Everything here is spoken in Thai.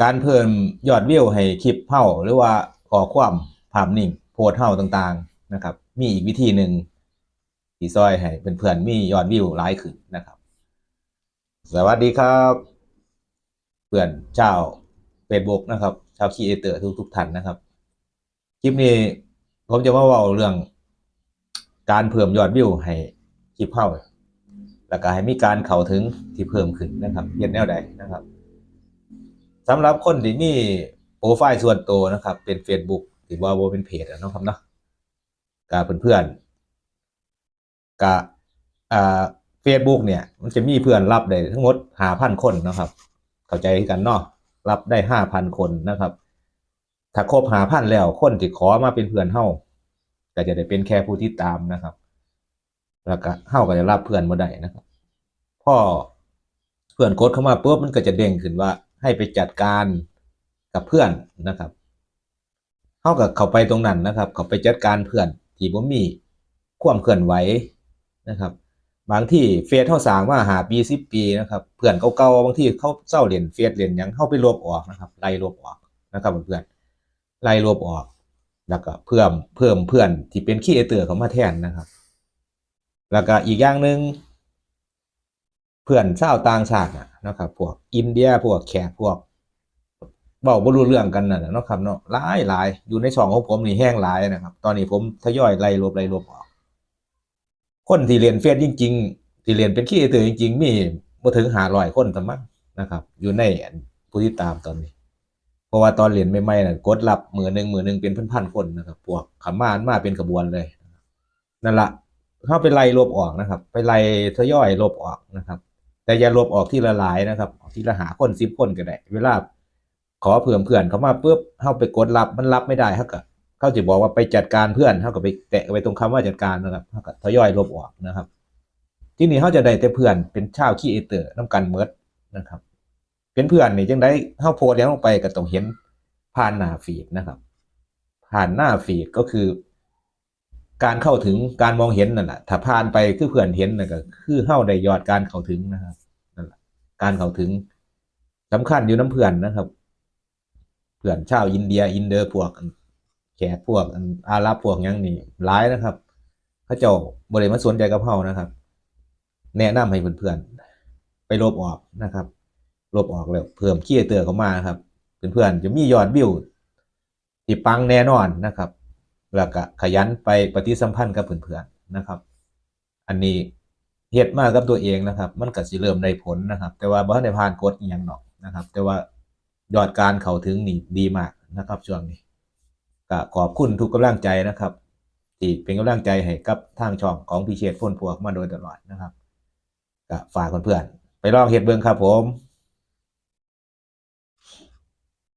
การเพิ่มยอดวิวให้คลิปเฮาหรือว่าขอความภาพนิ่งโพสต์เฮาต่างๆนะครับ มีอีกวิธีหนึ่งที่ซอยให้เพื่อนๆมียอดวิวหลายขึ้นนะครับ สวัสดีครับ เพื่อนเจ้า Facebook นะครับชาวคีเอเตอร์ทุกๆท่านนะครับ คลิปนี้ผมจะมาเว้าเรื่อง การเพิ่มยอดวิวให้คลิปเฮาแล้วก็ให้มีการเข้าถึงที่เพิ่มขึ้นนะครับเฮ็ดแนวใดนะครับ สำหรับคนที่มีโปรไฟล์ส่วนตัวนะครับ เป็น Facebook ที่ว่าบ่เป็นเพจนะครับเนาะกับเพื่อนๆกับอ่า Facebook เนี่ย มันจะมีเพื่อนรับได้ทั้งหมด5,000คนนะครับ เข้าใจกันเนาะรับได้5,000คนนะครับ ถ้าครบ5,000แล้วคนที่ขอมาเป็นเพื่อนเฮาก็จะได้เป็นแค่ผู้ที่ตามนะครับ แล้วก็เฮาก็จะรับเพื่อนบ่ได้นะครับ พอเพื่อนกดเข้ามาปุ๊บมันก็จะเด้งขึ้นว่า ให้ไปจัดการกับเพื่อนนะครับเฮาก็เขาไปตรงนั้นนะครับ เขาไปจัดการเพื่อนที่บ่มีความเคลื่อนไหวนะครับ บางที่เฟซเฮาสางมาหาปี10ปีนะครับเพื่อนเก่าๆบางที่เขาเซาเล่นเฟซเล่นหยังเฮาไปลบออกนะครับไล่ลบออกนะครับเพื่อนไล่ลบออก แล้วก็เพิ่มเพิ่มเพื่อนที่เป็นครีเอเตอร์เขามาแทนนะครับ แล้วก็อีกอย่างหนึ่ง เพื่อนชาวต่างชาติน่ะนะครับพวกอินเดียพวกแขกพวกเว้าบ่รู้เรื่องกันน่ะนะครับเนาะหลายหลายอยู่ในช่องของผมนี่แห้งหลายนะครับ ตอนนี้ผมทยอยไล่ลบไล่ลบออก คนที่เรียนเฟซจริง ๆ ที่เรียนเป็นครีเอเตอจริง ๆ มีบ่ถึง500คนซะมั้งนะครับ อยู่ในผู้ที่ตามตอนนี้ เพราะว่าตอนเรียนใหม่ๆน่ะกดรับมือหนึ่งมือหนึ่งเป็นพันๆคนนะครับ พวกขมานมาเป็นขบวนเลยนั่นละเข้าไปไล่ลบออกนะครับ ไปไล่ทยอยลบออกนะครับ แต่อย่าลบออกที่ละหลายนะครับออกที่ละหาคนสิบคนก็ได้ เวลาขอเพื่อนเพื่อนเขามาปุ๊บเข้าไปกดรับมันรับไม่ได้เขาก็เขาจะบอกว่าไปจัดการเพื่อนเขาก็ไปแตะไปตรงคำว่าจัดการนะครับเขาก็ทยอยลบออกนะครับ ที่นี่เขาจะได้แต่เพื่อนเป็นชาวคีเอเตอร์น้ำกันเมิดนะครับ เป็นเพื่อนนี่จังได้เข้าโพสต์ยังลงไปก็ต้องเห็นผ่านหน้าฟีดนะครับ ผ่านหน้าฟีดก็คือ การเข้าถึงการมองเห็นนั่นแหละถ้าผ่านไปคือเพื่อนเห็นนั่นก็คือเข้าได้ยอดการเข้าถึงนะครับนั่นแหละการเข้าถึงสำคัญอยู่น้ำเพื่อนนะครับ เพื่อนชาวอินเดียอินเดอร์พวกแขกพวกอาหรับพวกยังนี่หลายนะครับเขาเจ้าบริมาสนใจกับเฮานะครับ แนะนำให้เพื่อนๆไปลบออกนะครับลบออกแล้วเพิ่มคีย์เตอร์เข้ามาครับเพื่อนๆจะมียอดวิวที่ปังแน่นอนนะครับ แล้วก็ขยันไปปฏิสัมพันธ์กับเพื่อนๆนะครับ อันนี้เฮ็ดมากกับตัวเองนะครับ มันก็สิเริ่มได้ผลนะครับ แต่ว่าบ่ทันได้ผ่านกฎอีหยังหรอกนะครับ แต่ว่ายอดการเข้าถึงนี่ดีมากนะครับ ช่วงนี้ก็ขอบคุณทุกกำลังใจนะครับที่เป็นกำลังใจให้กับทางช่องของพี่เชษฐ์พ่นพวกมาโดยตลอดนะครับก็ฝากเพื่อนๆไปลองเฮ็ดเบิ่งครับผม